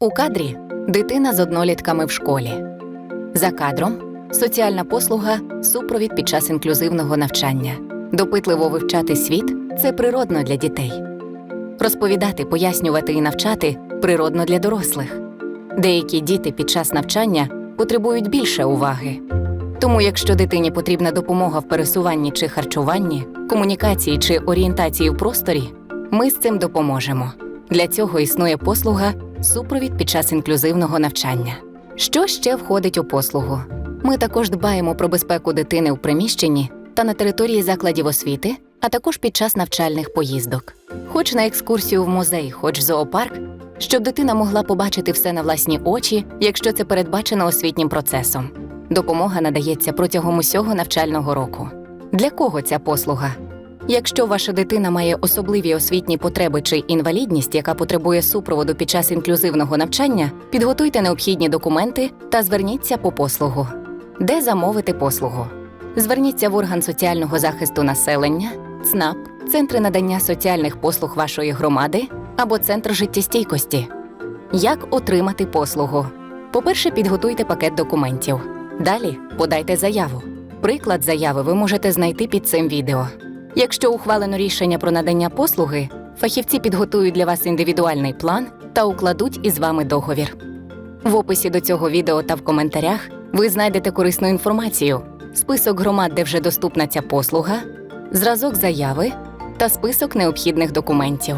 У кадрі дитина з однолітками в школі. За кадром соціальна послуга супровід під час інклюзивного навчання. Допитливо вивчати світ це природно для дітей. Розповідати, пояснювати і навчати природно для дорослих. Деякі діти під час навчання потребують більше уваги. Тому, якщо дитині потрібна допомога в пересуванні чи харчуванні, комунікації чи орієнтації в просторі, ми з цим допоможемо. Для цього існує послуга супровід під час інклюзивного навчання. Що ще входить у послугу? Ми також дбаємо про безпеку дитини у приміщенні та на території закладів освіти, а також під час навчальних поїздок. Хоч на екскурсію в музей, хоч в зоопарк, щоб дитина могла побачити все на власні очі, якщо це передбачено освітнім процесом. Допомога надається протягом усього навчального року. Для кого ця послуга? Якщо ваша дитина має особливі освітні потреби чи інвалідність, яка потребує супроводу під час інклюзивного навчання, підготуйте необхідні документи та зверніться по послугу. Де замовити послугу? Зверніться в орган соціального захисту населення, ЦНАП, центри надання соціальних послуг вашої громади або центр життєстійкості. Як отримати послугу? По-перше, підготуйте пакет документів. Далі подайте заяву. Приклад заяви ви можете знайти під цим відео. Якщо ухвалено рішення про надання послуги, фахівці підготують для вас індивідуальний план та укладуть із вами договір. В описі до цього відео та в коментарях ви знайдете корисну інформацію, список громад, де вже доступна ця послуга, зразок заяви та список необхідних документів.